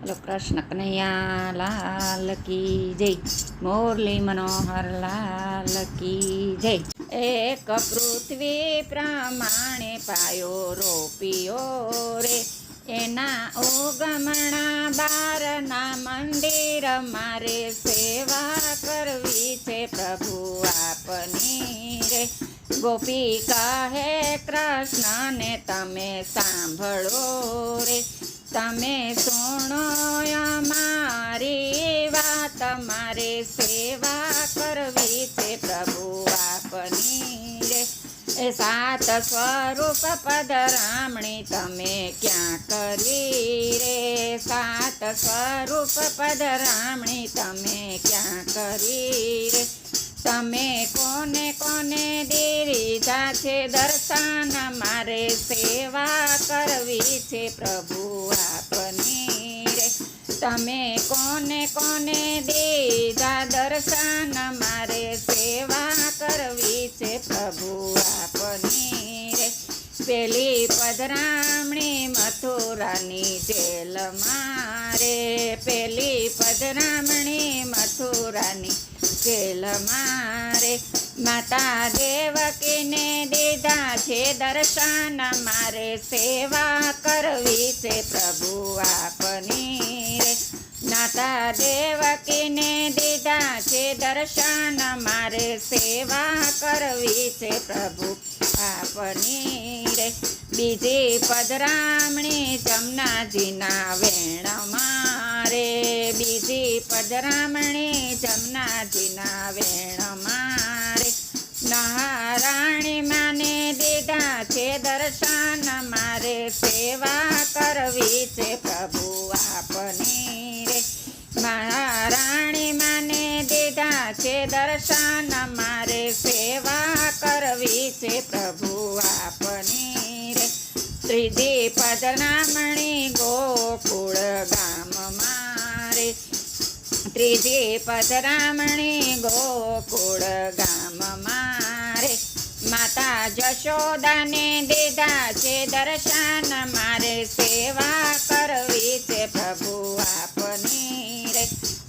Hello Krishna Kanaiya, Lal કી જય. મોરલી મનોહર, લાલ કી જય. એક પૃથ્વી પ્રમાણે પાયો રોપિયો રે. એના ઓગમણા બારના મંદિર મારે સેવા કરવી છે પ્રભુ આપની રે. ગોપી કહે, કૃષ્ણને તમે સાંભળો રે. તમે સુણો અમારી વાત, મારે સેવા કરવી છે પ્રભુ આપની રે. સાત સ્વરૂપ પદરામણી તમે ક્યાં કરી રે? સાત સ્વરૂપ પદરામણી તમે ક્યાં કરી રે? તમે કોને કોને છે દર્શન મારે સેવા કરવી છે પ્રભુ આપની રે. તમે કોને કોને દીધા દર્શન મારે સેવા કરવી છે પ્રભુ આપની રે. પેલી પધરામણી મથુરાની જેલ મારે. પેલી પધરામણી મથુરાની જેલ મારે. માતા દેવકીને દીધા છે દર્શન. મારે સેવા કરવી છે પ્રભુ આપની રે. માતા દેવકીને દીધા છે દર્શન. મારે સેવા કરવી છે પ્રભુ આપની રે. બીજી પધરામણી જમનાજીના વેણ મારે બીજી પધરામણી જમનાજીના વેણ મારે. મહારાણી માને દીધા છે દર્શન, મારે સેવા કરવી છે પ્રભુ આપની રે. મહારાણી માને દીધા છે દર્શન, મારે સેવા કરવી છે પ્રભુ આપની રે. ત્રીજી પદનામણી ગોકુળ ગામ ત્રીજી પધરામણી ગોકુળ ગામ મારે. માતા જશોદાને દીધા છે દર્શન, મારે સેવા કરવી છે પ્રભુ આપની રે.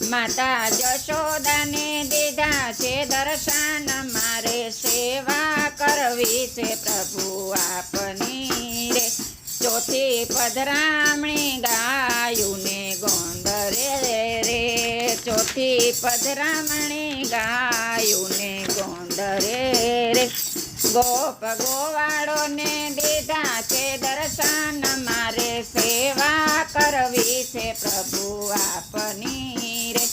માતા જશોદાને દીધા છે દર્શન, મારે સેવા કરવી છે પ્રભુ આપની રે. ચોથી પધરામણી રે ચોથી પધરામણી ગાયુને ગોંદરે રે. ગોપ ગોવાળોને દીધા છે દર્શન, મારે સેવા કરવી છે પ્રભુ આપની રે.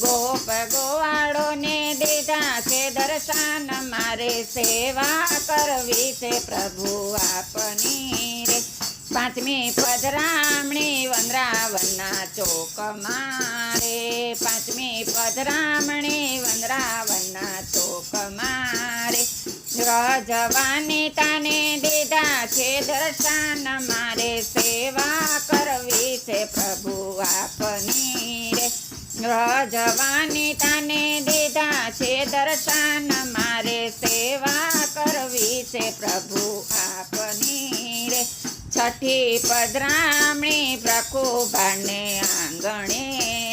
ગોપ ગોવાળોને દીધા છે દર્શન, મારે સેવા કરવી છે પ્રભુ આપની પાંચમી પધરામણી વંદરાવનના ચોક મારે પાંચમી પધરામણી વંદરાવનના ચોક મારે રજવાની તાને દીધા છે દર્શન, મારે સેવા કરવી છે પ્રભુ આપની રે. રજવાની તાને દીધા છે દર્શન, મારે સેવા કરવી છે પ્રભુ આપની રે. છઠ્ઠી પધરામણી પ્રકુભાને આંગણે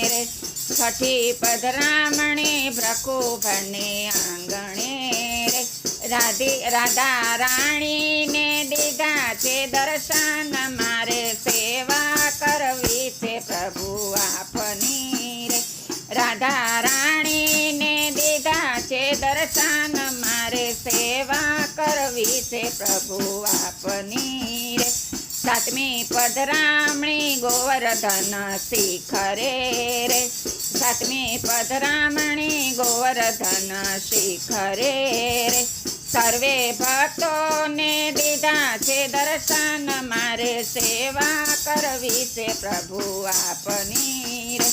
રે. છઠ્ઠી પધરામણી પ્રકુભાને આંગણે રે. રાધી, રાધા રાણીને દીધા છે દર્શન, મારે સેવા કરવી છે પ્રભુ આપની રે. રાધા રાણીને દીધા છે દર્શન, મારે સેવા કરવી છે પ્રભુ આપની સાતમી પધરામણી ગોવર્ધન શિખરે રે. સાતમી પધરામણી ગોવર્ધન શિખરે રે. સર્વે ભક્તોને દીધા છે દર્શન, મારે સેવા કરવી છે પ્રભુ આપની રે.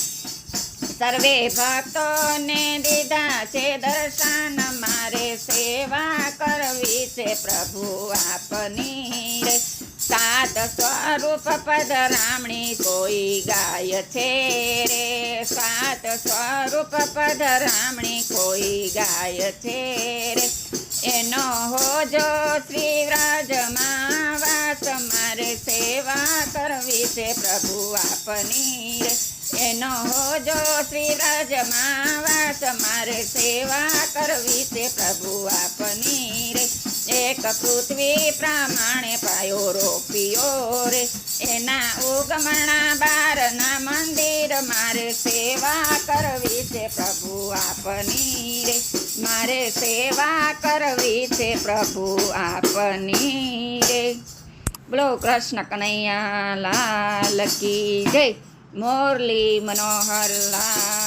સર્વે ભક્તોને દીધા છે દર્શન, મારે સેવા કરવી છે પ્રભુ આપની રે. સાત સ્વરૂપ પધરામણી કોઈ ગાય છે રે. સાત સ્વરૂપ પધરામણી કોઈ ગાય છે રે. એનો હોજો શ્રી વ્રજમાં વાસ, મારે સેવા કરવી છે પ્રભુ આપની રે. એનો હોજો શ્રી વ્રજમાં વાસ, મારે સેવા કરવી છે પ્રભુ આપની રે. એક પૃથ્વી પ્રમાણે પાયો રોપિયો રે. એના ઉગમણા બારના મંદિર મારે સેવા કરવી છે પ્રભુ આપની રે. મારે સેવા કરવી છે પ્રભુ આપની રે. બોલો કૃષ્ણ કનૈયા લાલ કી જય. મોરલી મનોહર લાલ